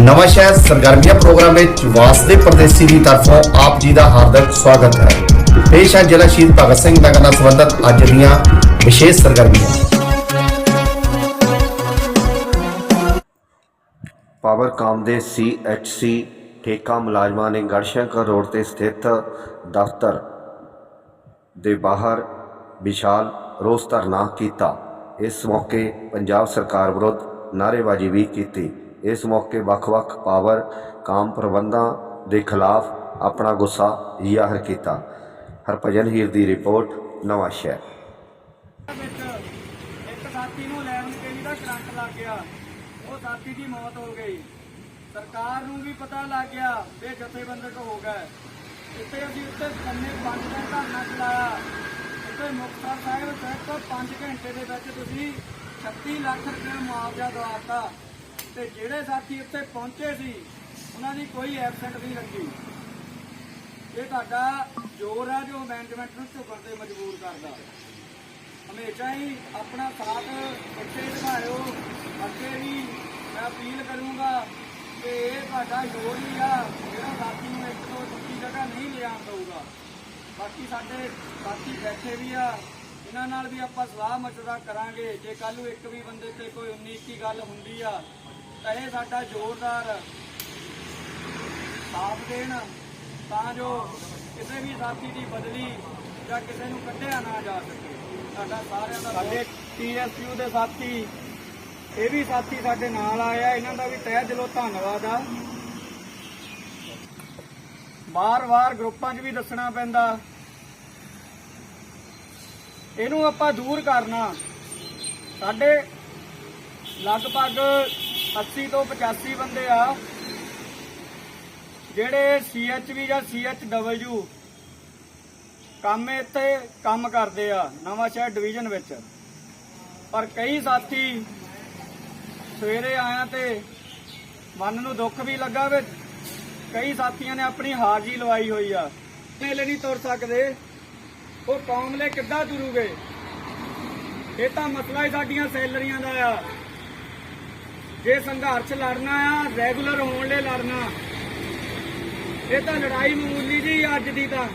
ਨਵਾਂ ਸ਼ਹਿਰ ਸਰਗਰਮੀਆਂ ਪ੍ਰੋਗਰਾਮ ਵਿੱਚ ਵਾਸਦੇ ਪ੍ਰਦੇਸ਼ੀ ਦੀ ਤਰਫੋਂ ਆਪ ਜੀ ਦਾ ਹਾਰਦਿਕ ਸਵਾਗਤ ਹੈ। ਪੇਸ਼ ਹੈ ਜ਼ਿਲ੍ਹਾ ਸ਼ਹੀਦ ਭਗਤ ਸਿੰਘ ਨਗਰ ਨਾਲ ਸੰਬੰਧਿਤ ਅੱਜ ਦੀਆਂ ਵਿਸ਼ੇਸ਼ ਸਰਗਰਮੀਆਂ। ਪਾਵਰਕਾਮ ਦੇ ਸੀਐਚਸੀ ਠੇਕਾ ਮੁਲਾਜ਼ਮਾਂ ਨੇ ਗੜਸ਼ੰਕਰ ਰੋਡ ਤੇ ਸਥਿਤ ਦਫ਼ਤਰ ਦੇ ਬਾਹਰ ਵਿਸ਼ਾਲ ਰੋਸ ਧਰਨਾ ਕੀਤਾ। ਇਸ ਮੌਕੇ ਪੰਜਾਬ ਸਰਕਾਰ ਵਿਰੁੱਧ ਨਾਅਰੇਬਾਜ਼ੀ ਵੀ ਕੀਤੀ। ਇਸ ਮੌਕੇ ਵੱਖ-ਵੱਖ ਪਾਵਰ, ਕਾਮ ਪ੍ਰਬੰਧਾਂ ਦੇ ਖਿਲਾਫ ਆਪਣਾ ਗੁੱਸਾ ਜ਼ਾਹਰ ਕੀਤਾ। ਹਰਭਜਨ ਹੀਰ ਦੀ ਰਿਪੋਰਟ, ਨਵਾਂ ਸ਼ਹਿਰ। ਵਿੱਚ ਇੱਕ ਸਾਥੀ ਨੂੰ ਲੈਵਨ ਕੇਜੀ ਦਾ ਕਰੰਟ ਲੱਗ ਗਿਆ। ਉਹ ਸਾਥੀ ਦੀ ਮੌਤ ਹੋ ਗਈ। ਸਰਕਾਰ ਨੂੰ ਵੀ ਪਤਾ ਲੱਗ ਗਿਆ ਵੀ ਇਹ ਜਥੇਬੰਦਕ ਹੋ ਗਿਆ। ਇੱਥੇ ਅਸੀਂ ਉੱਤੇ ਕੰਨੇ ਪੰਜ ਦਿਨ ਧਰਨਾ ਚਲਾਇਆ। ਉੱਤੇ ਮੁਕਤਸਰ ਸਾਹਿਬ ਸਿਰਫ 5 ਘੰਟੇ ਦੇ ਵਿੱਚ ਤੁਸੀਂ 36 ਲੱਖ ਰੁਪਏ ਮੁਆਵਜ਼ਾ ਦਵਾਤਾ ਤੇ ਜਿਹੜੇ ਸਾਥੀ ਇੱਥੇ ਪਹੁੰਚੇ ਸੀ, ਉਹਨਾਂ ਦੀ ਕੋਈ ਐਬਸੈਂਟ ਨਹੀਂ ਲੱਗੀ। ਇਹ ਤੁਹਾਡਾ ਜ਼ੋਰ ਆ ਜੋ ਮੈਨੇਜਮੈਂਟ ਨੂੰ ਝੁਕਣ ਤੇ ਮਜਬੂਰ ਕਰਦਾ। ਹਮੇਸ਼ਾ ਹੀ ਆਪਣਾ ਸਾਥ ਇੱਥੇ ਦਿਖਾਇਓ ਅੱਗੇ ਵੀ ਮੈਂ ਅਪੀਲ ਕਰੂੰਗਾ ਕਿ ਇਹ ਤੁਹਾਡਾ ਜ਼ੋਰ ਹੀ ਆ, ਜਿਹੜਾ ਸਾਥੀ ਨੂੰ ਇੱਕ ਤੋਂ ਦੂਜੀ ਜਗ੍ਹਾ ਨਹੀਂ ਲਿਆਉਣ ਦਊਗਾ। ਬਾਕੀ ਸਾਡੇ ਸਾਥੀ ਬੈਠੇ ਵੀ ਆ, ਇਹਨਾਂ ਨਾਲ ਵੀ ਆਪਾਂ ਸਲਾਹ ਮਸ਼ਵਰਾ ਕਰਾਂਗੇ। ਜੇ ਕੱਲ ਨੂੰ ਇੱਕ ਵੀ ਬੰਦੇ ਤੇ ਕੋਈ 19 ਇੱਕੀ ਗੱਲ ਹੁੰਦੀ ਆ ਇਹ ਸਾਡਾ ਜ਼ੋਰਦਾਰ ਸਾਥ ਦੇਣ ਤਾਂ ਜੋ ਕਿਸੇ ਵੀ ਸਾਥੀ ਦੀ ਬਦਲੀ ਜਾਂ ਕਿਸੇ ਨੂੰ ਕੱਢਿਆ ਨਾ ਜਾ ਸਕੇ। ਸਾਡਾ ਸਾਰਿਆਂ ਦਾ ਸਾਡੇ ਟੀਐਸਯੂ ਦੇ ਸਾਥੀ ਇਹ ਵੀ ਸਾਥੀ ਸਾਡੇ ਨਾਲ ਆਏ ਆ ਇਹਨਾਂ ਦਾ ਵੀ ਤਹਿ ਦਿਲੋਂ ਧੰਨਵਾਦ ਆ। ਵਾਰ-ਵਾਰ ਗਰੁੱਪਾਂ 'ਚ ਵੀ ਦੱਸਣਾ ਪੈਂਦਾ। ਇਹਨੂੰ ਆਪਾਂ ਦੂਰ ਕਰਨਾ। ਸਾਡੇ ਲਗਭਗ 80 ਤੋਂ 85 ਬੰਦੇ ਆ। ਜਿਹੜੇ CHV ਜਾਂ CHW ਕੰਮ ਇੱਥੇ ਕੰਮ ਕਰਦੇ ਆ, ਨਵਾਂ ਸ਼ਹਿਰ ਡਿਵੀਜ਼ਨ ਵਿੱਚ। ਪਰ ਕਈ ਸਾਥੀ ਸਵੇਰੇ ਆਇਆ ਤੇ ਮਨ ਨੂੰ ਦੁੱਖ ਵੀ ਲੱਗਾ ਵੀ ਕਈ ਸਾਥੀਆਂ ਨੇ ਆਪਣੀ ਹਾਜ਼ਰੀ ਲਵਾਈ ਹੋਈ ਆ। ਮੇਲੇ ਨਹੀਂ ਤੁਰ ਸਕਦੇ। ਉਹ ਕੌਮ ਲਈ ਕਿੱਦਾਂ ਤੁਰੂਗੇ? ਇਹ ਤਾਂ ਮਸਲਾ ਹੀ ਸਾਡੀਆਂ ਸੈਲਰੀਆਂ ਦਾ ਆ। ਜੇ ਸੰਘਰਸ਼ ਲੜਨਾ ਆ ਰੈਗੂਲਰ ਹੋਣ ਲਈ ਲੜਨਾ। ਇਹ ਤਾਂ ਲੜਾਈ ਮਾਮੂਲੀ ਜੀ ਅੱਜ ਦੀ ਤਾਂ।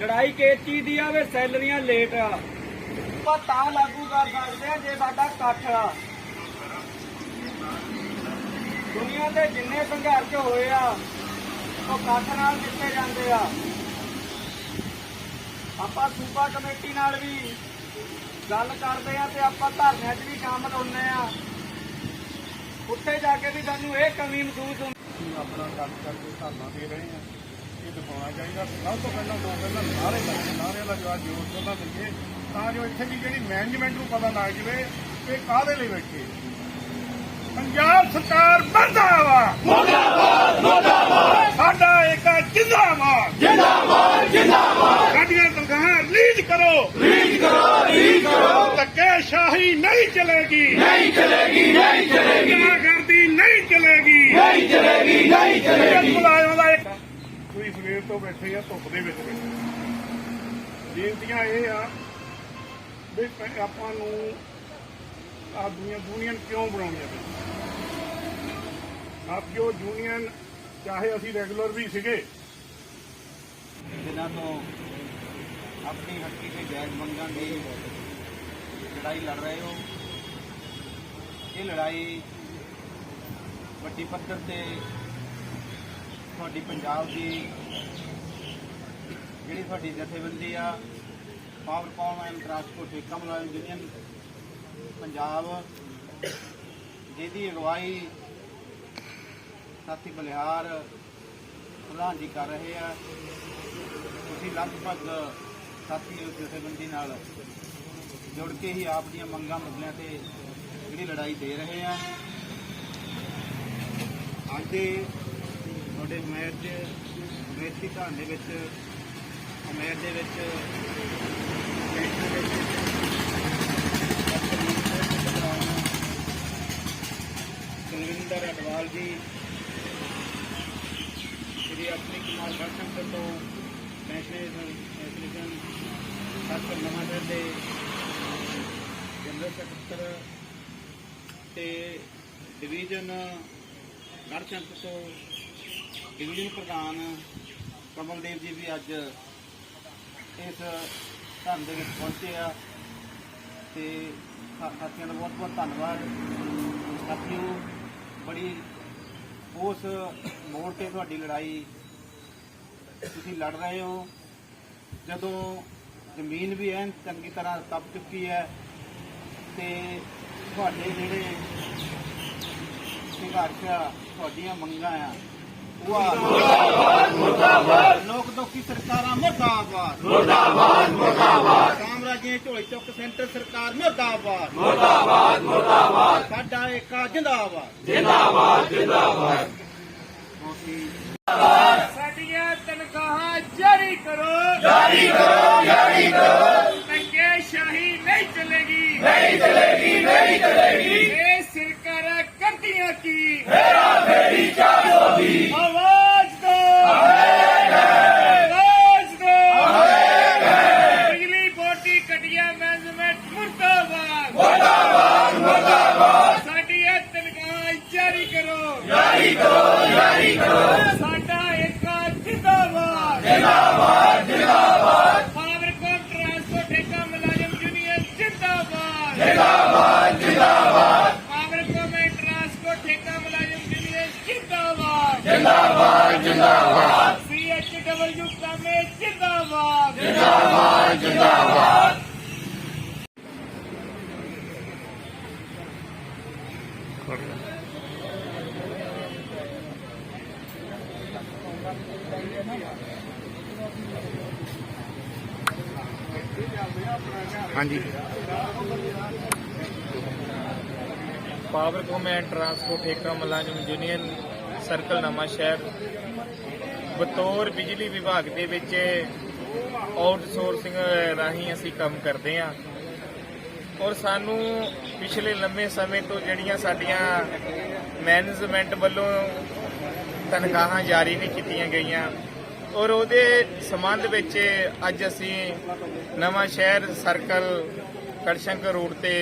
ਲੜਾਈ ਕਿਸ ਚੀਜ਼ ਦੀ ਆ ਵੇ ਸੈਲਰੀਆਂ ਲੇਟ ਆ। ਆਪਾਂ ਤਾਂ ਲਾਗੂ ਕਰ ਸਕਦੇ ਆ ਜੇ ਸਾਡਾ ਇਕੱਠ ਆ। ਦੁਨੀਆ ਦੇ ਜਿੰਨੇ ਸੰਘਰਸ਼ ਹੋਏ ਆ, ਉਹ ਇਕੱਠ ਨਾਲ ਜਿੱਤੇ ਜਾਂਦੇ ਆ। ਆਪਾਂ ਸੂਬਾ ਕਮੇਟੀ ਨਾਲ ਵੀ ਗੱਲ ਕਰਦੇ ਆ ਤੇ ਆਪਾਂ ਧਰਨਿਆਂ 'ਚ ਵੀ ਸ਼ਾਮਲ ਹੁੰਨੇ ਆ। ਉੱਥੇ ਜਾ ਕੇ ਵੀ ਸਾਨੂੰ ਇਹ ਕਮੀ ਮਹਿਸੂਸ ਹੁੰਦੀ। ਆਪਣਾ ਕੰਮ ਕਰਕੇ ਧਰਨਾ ਦੇ ਰਹੇ ਹਾਂ। ਇਹ ਦਿਖਾਉਣਾ ਚਾਹੀਦਾ। ਸਭ ਤੋਂ ਪਹਿਲਾਂ ਦੋ ਪਹਿਲਾਂ ਨਾਰੇ ਲਾਏ ਨਾਰਿਆਂ ਦਾ ਜਵਾਬ ਜ਼ੋਰ ਤੋਂ ਨਾ ਦਈਏ। ਤਾਂ ਜੋ ਇੱਥੇ ਦੀ ਜਿਹੜੀ ਮੈਨੇਜਮੈਂਟ ਨੂੰ ਪਤਾ ਲੱਗ ਜਵੇ ਕਿ ਕਾਹਦੇ ਲਈ ਬੈਠੇ। ਪੰਜਾਬ ਸਰਕਾਰ ਮਰਦਾਬਾਦ! ਮਰਦਾਬਾਦ! ਮਰਦਾਬਾਦ! ਸਾਡਾ ਇੱਕ ਜਿੰਦਾਬਾਦ! ਜਿੰਦਾਬਾਦ ਜਿੰਦਾਬਾਦ! ਕਰੋ। ਰਿਲੀਜ਼ ਕਰੋ ਰਿਲੀਜ਼ ਕਰੋ। ਧੱਕੇ ਸ਼ਾਹੀ ਨਹੀਂ ਚਲੇਗੀ। ਨਹੀਂ ਚਲੇਗੀ ਨਹੀਂ ਚਲੇਗੀ। ਕਰਦੀ ਨਹੀਂ ਚਲੇਗੀ। ਨਹੀਂ ਚਲੇਗੀ ਨਹੀਂ ਚਲੇਗੀ। ਮੁਲਾਜ਼ਮਾਂ ਦਾ ਇੱਕ ਤੁਸੀਂ ਸਵੇਰ ਤੋਂ ਬੈਠੇ ਆ ਧੁੱਪ ਦੇ ਵਿੱਚ ਬੈਠੇ ਬੇਨਤੀਆਂ ਇਹ ਆ ਵੀ ਆਪਾਂ ਨੂੰ ਆ ਦੁਨੀਆ ਯੂਨੀਅਨ ਕਿਉਂ ਬਣਾਉਣੀਆਂ ਪਈਆਂ ਆਪਕਿਓ ਯੂਨੀਅਨ ਚਾਹੇ ਅਸੀਂ ਰੈਗੂਲਰ ਵੀ ਸੀਗੇ ਤੋਂ ਆਪਣੀ ਹੱਕੀ ਤੇ ਜਾਇਜ਼ ਮੰਗਾਂ ਦੀ ਲੜਾਈ ਲੜ ਰਹੇ ਹੋ। ਇਹ ਲੜਾਈ ਵੱਡੀ ਪੱਧਰ ਤੇ ਤੁਹਾਡੀ ਪੰਜਾਬ ਦੀ ਜਿਹੜੀ ਤੁਹਾਡੀ ਜਥੇਬੰਦੀ ਆ ਪਾਵਰ ਕਾਮ ਐਂਡ ਟਰਾਂਸਪੋਰਟ ਠੇਕਾ ਮੁਲਾਜ਼ਮ ਯੂਨੀਅਨ ਪੰਜਾਬ ਜਿਹਦੀ ਅਗਵਾਈ ਸਾਥੀ ਬਲਿਹਾਰ ਪ੍ਰਧਾਨ ਜੀ ਕਰ ਰਹੇ ਆ। ਤੁਸੀਂ ਲਗਭਗ ਸਾਥੀ ਜਥੇਬੰਦੀ ਨਾਲ ਜੁੜ ਕੇ ਹੀ ਆਪ ਦੀਆਂ ਮੰਗਾਂ ਮੁੱਦਿਆਂ ਤੇ ਜਿਹੜੀ ਲੜਾਈ ਦੇ ਰਹੇ ਆ ਅੱਜ ਦੇ ਤੁਹਾਡੇ ਹਮਾਇਤ ਦੇ ਮੇਥੀ ਧਾਨ ਦੇ ਵਿੱਚ ਹਮਾਇਤ ਦੇ ਵਿੱਚ ਕੁਲਵਿੰਦਰ ਅਡਵਾਲ ਜੀ ਸ਼੍ਰੀ ਆਪਣੀ ਕੁਮਾਰ ਗੜਸ਼ੰਕਰ ਤੋਂ ਨੈਸ਼ਨਲ ਐਸੋਸੀਏਸ਼ਨ ਡਾਕਟਰ ਨਵਾਂਸ਼ਹਿਰ ਦੇ ਜਨਰਲ ਸਕੱਤਰ ਤੇ ਡਿਵੀਜ਼ਨ ਗੜਚੰਦ ਤੋਂ ਡਿਵੀਜ਼ਨ ਪ੍ਰਧਾਨ ਕਮਲਦੇਵ ਜੀ ਵੀ ਅੱਜ ਇਸ ਧਰਮ ਦੇ ਵਿੱਚ ਪਹੁੰਚੇ ਆ ਤੇ ਸਾਥੀਆਂ ਦਾ ਬਹੁਤ ਬਹੁਤ ਧੰਨਵਾਦ। ਸਾਥੀਓ, ਬੜੀ ਉਸ ਮੋੜ ਤੇ ਤੁਹਾਡੀ ਲੜਾਈ ਤੁਸੀਂ ਲੜ ਰਹੇ ਹੋ। ਜਦੋਂ ਜ਼ਮੀਨ ਵੀ ਐਨ ਚੰਗੀ ਤਰ੍ਹਾਂ ਤਪ ਚੁੱਕੀ ਹੈ ਤੇ ਤੁਹਾਡੇ ਜਿਹੜੇ ਸੰਘਰਸ਼ ਤੁਹਾਡੀਆਂ ਮੰਗਾਂ ਆ ਲੋਕ ਦੋਖੀ ਸਰਕਾਰਾਂ ਮੁਰਦਾਬਾਦ। ਮੁਰਦਾਬਾਦ ਮੁਰਦਾਬਾਦ। ਸਾਮਰਾਜੀਆਂ ਝੋਲੇ ਚੁੱਕ ਸੈਂਟਰ ਸਰਕਾਰ ਮੁਰਦਾਬਾਦ। ਮੁਰਦਾਬਾਦ ਮੁਰਦਾਬਾਦ। ਸਾਡਾ ਏਕਾ ਜਿੰਦਾਬਾਦ। ਜਿੰਦਾਬਾਦ ਜਿੰਦਾਬਾਦ। ਜਿੰਦਾਬਾਦ ਜਿੰਦਾਬਾਦ ਸੀਐਚਡਬਲਯੂ ਕਾਮੇ ਜਿੰਦਾਬਾਦ ਹਾਂਜੀ ਪਾਵਰਕੌਮ ਐਂਡ ਟਰਾਂਸਪੋਰਟ ਠੇਕਾ ਮੁਲਾਜ਼ਮ ਯੂਨੀਅਨ ਸਰਕਲ ਨਵਾਂ ਸ਼ਹਿਰ ਬਤੌਰ ਬਿਜਲੀ ਵਿਭਾਗ ਦੇ ਵਿੱਚ ਆਊਟਸੋਰਸਿੰਗ ਰਾਹੀਂ ਅਸੀਂ ਕੰਮ ਕਰਦੇ ਹਾਂ। ਔਰ ਸਾਨੂੰ ਪਿਛਲੇ ਲੰਮੇ ਸਮੇਂ ਤੋਂ ਜਿਹੜੀਆਂ ਸਾਡੀਆਂ ਮੈਨੇਜਮੈਂਟ ਵੱਲੋਂ ਤਨਖਾਹਾਂ ਜਾਰੀ ਨਹੀਂ ਕੀਤੀਆਂ ਗਈਆਂ। ਔਰ ਉਹਦੇ ਸੰਬੰਧ ਵਿੱਚ ਅੱਜ ਅਸੀਂ ਨਵਾਂ ਸ਼ਹਿਰ ਸਰਕਲ ਕੜਸ਼ੰਕਰ ਰੋਡ ਤੇ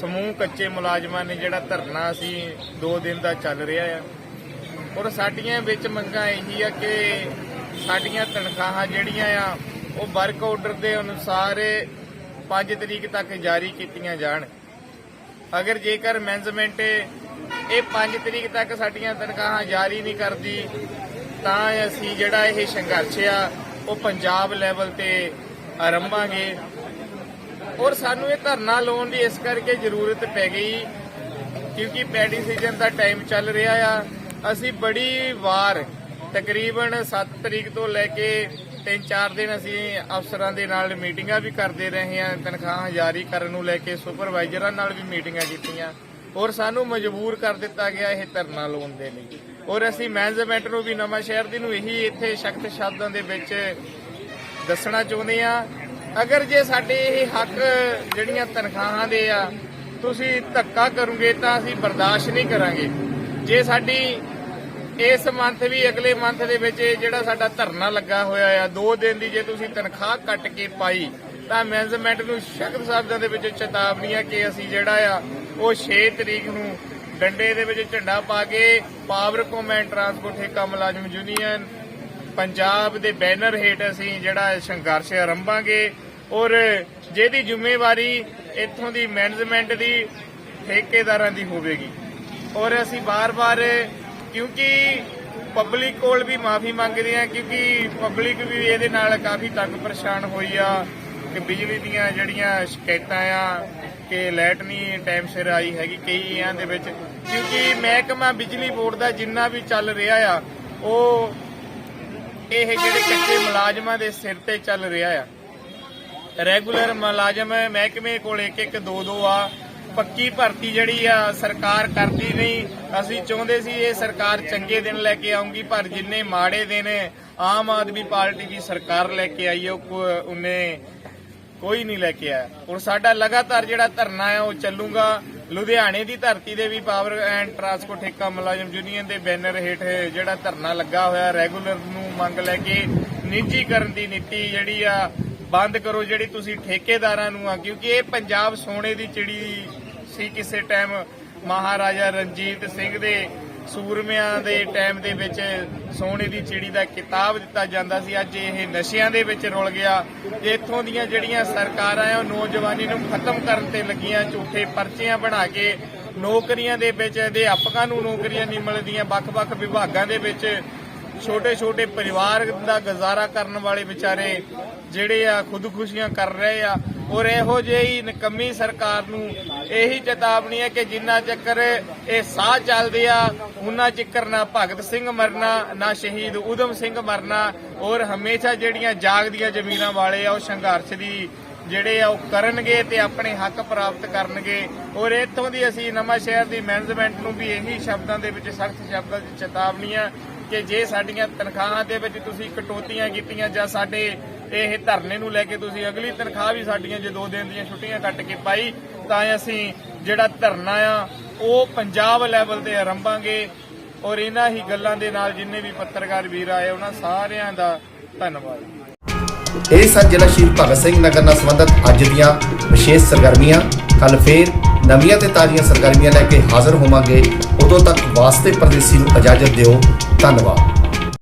ਸਮੂਹ ਕੱਚੇ ਮੁਲਾਜ਼ਮਾਂ ਨੇ ਜਿਹੜਾ ਧਰਨਾ ਅਸੀਂ 2 ਦਿਨ ਦਾ ਚੱਲ ਰਿਹਾ ਆ। ਔਰ ਸਾਡੀਆਂ ਵਿੱਚ ਮੰਗਾਂ ਇਹੀ ਆ ਕਿ ਸਾਡੀਆਂ ਤਨਖਾਹਾਂ ਜਿਹੜੀਆਂ ਆ, ਉਹ ਵਰਕ ਆਰਡਰ ਦੇ ਅਨੁਸਾਰ 5 ਤਰੀਕ ਤੱਕ ਜਾਰੀ ਕੀਤੀਆਂ ਜਾਣ। ਅਗਰ ਜੇਕਰ ਮੈਨੇਜਮੈਂਟ ਇਹ 5 ਤਰੀਕ ਤੱਕ ਸਾਡੀਆਂ ਤਨਖਾਹਾਂ ਜਾਰੀ ਨਹੀਂ ਕਰਦੀ, ਤਾਂ ਅਸੀਂ ਜਿਹੜਾ ਇਹ ਸੰਘਰਸ਼ ਆ, ਉਹ ਪੰਜਾਬ ਲੈਵਲ ਤੇ ਆਰੰਭਾਂਗੇ। ਔਰ ਸਾਨੂੰ ਇਹ ਧਰਨਾ ਲਾਉਣ ਦੀ ਇਸ ਕਰਕੇ ਜ਼ਰੂਰਤ ਪੈ ਗਈ, ਕਿਉਂਕਿ ਪੈਡੀ ਸੀਜ਼ਨ ਦਾ ਟਾਈਮ ਚੱਲ ਰਿਹਾ ਆ। ਅਸੀਂ ਬੜੀ ਵਾਰ ਤਕਰੀਬਨ 7 ਤਰੀਕ ਤੋਂ ਲੈ ਕੇ 3-4 ਦਿਨ ਅਸੀਂ ਅਫਸਰਾਂ ਦੇ ਨਾਲ ਮੀਟਿੰਗਾਂ ਵੀ ਕਰਦੇ ਰਹੇ ਹਾਂ, ਤਨਖਾਹ ਜਾਰੀ ਕਰਨ ਨੂੰ ਲੈ ਕੇ ਸੁਪਰਵਾਈਜ਼ਰਾਂ ਨਾਲ ਵੀ ਮੀਟਿੰਗਾਂ ਕੀਤੀਆਂ। ਔਰ ਸਾਨੂੰ ਮਜਬੂਰ ਕਰ ਦਿੱਤਾ ਗਿਆ ਇਹ ਧਰਨਾ ਲਾਉਣ ਦੇ ਲਈ। ਔਰ ਅਸੀਂ ਮੈਨੇਜਮੈਂਟ ਨੂੰ ਵੀ ਨਵਾਂ ਸ਼ਹਿਰ ਦੀ ਨੂੰ ਇਹੀ ਇੱਥੇ ਸਖਤ ਸ਼ਬਦਾਂ ਦੇ ਵਿੱਚ ਦੱਸਣਾ ਚਾਹੁੰਦੇ ਆ ਅਗਰ ਜੇ ਸਾਡੇ ਇਹ ਹੱਕ ਜਿਹੜੀਆਂ ਤਨਖਾਹਾਂ ਦੇ ਆ, ਤੁਸੀਂ ਧੱਕਾ ਕਰੋਗੇ ਤਾਂ ਅਸੀਂ ਬਰਦਾਸ਼ਤ ਨਹੀਂ ਕਰਾਂਗੇ। ਜੇ ਸਾਡੀ ਇਸ ਮੰਥ ਵੀ ਅਗਲੇ ਮੰਥ ਦੇ ਵਿੱਚ ਜਿਹੜਾ ਸਾਡਾ ਧਰਨਾ ਲੱਗਾ ਹੋਇਆ ਆ, ਦੋ ਦਿਨ ਦੀ ਜੇ ਤੁਸੀਂ ਤਨਖਾਹ ਕੱਟ ਕੇ ਪਾਈ, ਤਾਂ ਮੈਨੇਜਮੈਂਟ ਨੂੰ ਸਖਤ ਸ਼ਬਦਾਂ ਦੇ ਵਿੱਚ ਚੇਤਾਵਨੀ ਆ ਕਿ ਅਸੀਂ ਜਿਹੜਾ ਆ, ਉਹ 6 ਤਰੀਕ ਨੂੰ ਡੰਡੇ ਦੇ ਵਿੱਚ ਝੰਡਾ ਪਾ ਕੇ ਪਾਵਰਕੋਮ ਐਂਡ ਟਰਾਂਸਪੋਰਟ ਠੇਕਾ ਮੁਲਾਜ਼ਮ ਯੂਨੀਅਨ ਪੰਜਾਬ ਦੇ ਬੈਨਰ ਹੇਠ ਅਸੀਂ ਜਿਹੜਾ ਸੰਘਰਸ਼ ਆਰੰਭਾਂਗੇ ਔਰ ਜਿਹਦੀ ਜ਼ਿੰਮੇਵਾਰੀ ਇੱਥੋਂ ਦੀ ਮੈਨੇਜਮੈਂਟ ਦੀ, ਠੇਕੇਦਾਰਾਂ ਦੀ ਹੋਵੇਗੀ। ਔਰ ਅਸੀਂ ਬਾਰ-ਬਾਰ ਕਿਉਂਕਿ ਪਬਲਿਕ ਕੋਲ ਵੀ ਮਾਫੀ ਮੰਗਦੇ ਆ ਕਿਉਂਕਿ ਪਬਲਿਕ ਵੀ ਇਹਦੇ ਨਾਲ ਕਾਫੀ ਤੰਗ ਪਰੇਸ਼ਾਨ ਹੋਈ ਆ ਕਿ ਬਿਜਲੀ ਦੀਆਂ ਜਿਹੜੀਆਂ ਸ਼ਿਕਾਇਤਾਂ ਆ ਕਿ ਲਾਈਟ ਨਹੀਂ, ਟਾਈਮ ਸਿਰ ਆਈ ਹੈਗੀ ਕਈਆਂ ਦੇ ਵਿੱਚ। ਕਿਉਂਕਿ ਮਹਿਕਮਾ ਬਿਜਲੀ ਬੋਰਡ ਦਾ ਜਿੰਨਾ ਵੀ ਚੱਲ ਰਿਹਾ ਆ, ਉਹ ਇਹ ਜਿਹੜੇ ਕੱਚੇ ਮੁਲਾਜ਼ਮਾਂ ਦੇ ਸਿਰ ਤੇ ਚੱਲ ਰਿਹਾ ਆ। ਰੈਗੂਲਰ ਮੁਲਾਜ਼ਮ ਮਹਿਕਮੇ ਕੋਲ ਇੱਕ ਇੱਕ ਦੋ ਦੋ ਆ। ਪੱਕੀ ਭਰਤੀ ਜਿਹੜੀ ਆ ਸਰਕਾਰ ਕਰਦੀ ਨਹੀਂ। ਅਸੀਂ ਚਾਹੁੰਦੇ ਸੀ ਇਹ ਸਰਕਾਰ ਚੰਗੇ ਦਿਨ ਲੈ ਕੇ ਆਉਂਗੀ ਪਰ ਜਿੰਨੇ ਮਾੜੇ ਦਿਨ ਆਮ ਆਦਮੀ ਪਾਰਟੀ ਦੀ ਸਰਕਾਰ ਲੈ ਕੇ ਆਈ ਉਹ ਉਹਨੇ ਕੋਈ ਨਹੀਂ ਲੈ ਕੇ ਆਇਆ। ਹੁਣ ਸਾਡਾ ਲਗਾਤਾਰ ਜਿਹੜਾ ਧਰਨਾ ਹੈ ਉਹ ਚੱਲੂਗਾ। ਲੁਧਿਆਣੇ ਦੀ ਧਰਤੀ ਦੇ ਵੀ ਪਾਵਰ ਐਂਡ ਟਰਾਂਸਪੋਰਟ ਠੇਕਾ ਮੁਲਾਜ਼ਮ ਯੂਨੀਅਨ ਦੇ ਬੈਨਰ ਹੇਠ ਜਿਹੜਾ ਧਰਨਾ ਲੱਗਾ ਹੋਇਆ ਰੈਗੂਲਰ ਨੂੰ ਮੰਗ ਲੈ ਕੇ ਨਿੱਜੀਕਰਨ ਦੀ ਨੀਤੀ ਜਿਹੜੀ ਆ, ਬੰਦ ਕਰੋ ਜਿਹੜੀ ਤੁਸੀਂ ਠੇਕੇਦਾਰਾਂ ਨੂੰ ਆ, ਕਿਉਂਕਿ ਇਹ ਪੰਜਾਬ ਸੋਨੇ ਦੀ ਚਿੜੀ ਸੀ ਕਿਸੇ ਟਾਈਮ ਮਹਾਰਾਜਾ ਰਣਜੀਤ ਸਿੰਘ ਦੇ ਸੂਰਮਿਆਂ ਦੇ ਟਾਈਮ ਦੇ ਵਿੱਚ ਸੋਨੇ ਦੀ ਚਿੜੀ ਦਾ ਕਿਤਾਬ ਦਿੱਤਾ ਜਾਂਦਾ ਸੀ। ਅੱਜ ਇਹ ਨਸ਼ਿਆਂ ਦੇ ਵਿੱਚ ਰੁਲ ਗਿਆ। ਇੱਥੋਂ ਦੀਆਂ ਜਿਹੜੀਆਂ ਸਰਕਾਰਾਂ ਆ, ਉਹ ਨੌਜਵਾਨੀ ਨੂੰ ਖਤਮ ਕਰਨ ਤੇ ਲੱਗੀਆਂ, ਝੂਠੇ ਪਰਚੀਆਂ ਬਣਾ ਕੇ ਨੌਕਰੀਆਂ ਦੇ ਵਿੱਚ, ਅਧਿਆਪਕਾਂ ਨੂੰ ਨੌਕਰੀਆਂ ਨਹੀਂ ਮਿਲਦੀਆਂ। ਵੱਖ-ਵੱਖ ਵਿਭਾਗਾਂ ਦੇ ਵਿੱਚ ਛੋਟੇ ਛੋਟੇ ਪਰਿਵਾਰ ਦਾ ਗੁਜ਼ਾਰਾ ਕਰਨ ਵਾਲੇ ਵਿਚਾਰੇ ਜਿਹੜੇ ਆ ਖੁਦਕੁਸ਼ੀਆਂ ਕਰ ਰਹੇ ਆ। ਔਰ ਇਹੋ ਜਿਹੀ ਨਕਮੀ ਸਰਕਾਰ ਨੂੰ ਇਹੀ ਚੇਤਾਵਨੀ ਹੈ ਕਿ ਜਿੰਨਾ ਚੱਕਰ ਇਹ ਸਾਹ ਚੱਲਦੇ ਆ ਉਹਨਾਂ ਚੱਕਰ ਨਾ ਭਗਤ ਸਿੰਘ ਮਰਨਾ, ਨਾ ਸ਼ਹੀਦ ਉਦਮ ਸਿੰਘ ਮਰਨਾ, ਔਰ ਹਮੇਸ਼ਾ ਜਿਹੜੀਆਂ ਜਾਗਦੀਆਂ ਜ਼ਮੀਰਾਂ ਵਾਲੇ ਆ, ਉਹ ਸੰਘਰਸ਼ ਦੀ ਜਿਹੜੇ ਆ, ਉਹ ਕਰਨਗੇ ਤੇ ਆਪਣੇ ਹੱਕ ਪ੍ਰਾਪਤ ਕਰਨਗੇ। ਔਰ ਇੱਥੋਂ ਦੀ ਅਸੀਂ ਨਵਾਂ ਸ਼ਹਿਰ ਦੀ ਮੈਨੇਜਮੈਂਟ ਨੂੰ ਵੀ ਇਹੀ ਸ਼ਬਦਾਂ ਦੇ ਵਿੱਚ, ਸਖਤ ਸ਼ਬਦਾਂ 'ਚ ਚੇਤਾਵਨੀ ਆ ਕਿ ਜੇ ਸਾਡੀਆਂ ਤਨਖਾਹਾਂ ਦੇ ਵਿੱਚ ਤੁਸੀਂ ਕਟੌਤੀਆਂ ਕੀਤੀਆਂ ਜਾਂ ਸਾਡੇ ਇਹ ਧਰਨੇ ਨੂੰ ਲੈ ਕੇ ਤੁਸੀਂ ਅਗਲੀ ਤਨਖਾਹ ਵੀ ਸਾਡੀਆਂ ਜੇ ਦੋ ਦਿਨ ਦੀਆਂ ਛੁੱਟੀਆਂ ਕੱਟ ਕੇ ਪਾਈ, ਤਾਂ ਅਸੀਂ ਜਿਹੜਾ ਧਰਨਾ ਆ, ਉਹ ਪੰਜਾਬ ਲੈਵਲ ਤੇ ਆਰੰਭਾਂਗੇ। ਔਰ ਇਹਨਾਂ ਹੀ ਗੱਲਾਂ ਦੇ ਨਾਲ ਜਿੰਨੇ ਵੀ ਪੱਤਰਕਾਰ ਵੀਰ ਆਏ, ਉਹਨਾਂ ਸਾਰਿਆਂ ਦਾ ਧੰਨਵਾਦ। ਇਹ ਸਨ ਜ਼ਿਲ੍ਹਾ ਸ਼ਹੀਦ ਭਗਤ ਸਿੰਘ ਨਗਰ ਨਾਲ ਸੰਬੰਧਿਤ ਅੱਜ ਦੀਆਂ ਵਿਸ਼ੇਸ਼ ਸਰਗਰਮੀਆਂ। ਕੱਲ ਫੇਰ ਨਵੀਆਂ ਤੇ ਤਾਜ਼ੀਆਂ ਸਰਗਰਮੀਆਂ ਲੈ ਕੇ ਹਾਜ਼ਰ ਹੋਵਾਂਗੇ। ਉਦੋਂ ਤੱਕ ਵਾਸਤੇ ਪਰਦੇਸੀ ਨੂੰ ਇਜਾਜ਼ਤ ਦਿਓ। ਧੰਨਵਾਦ।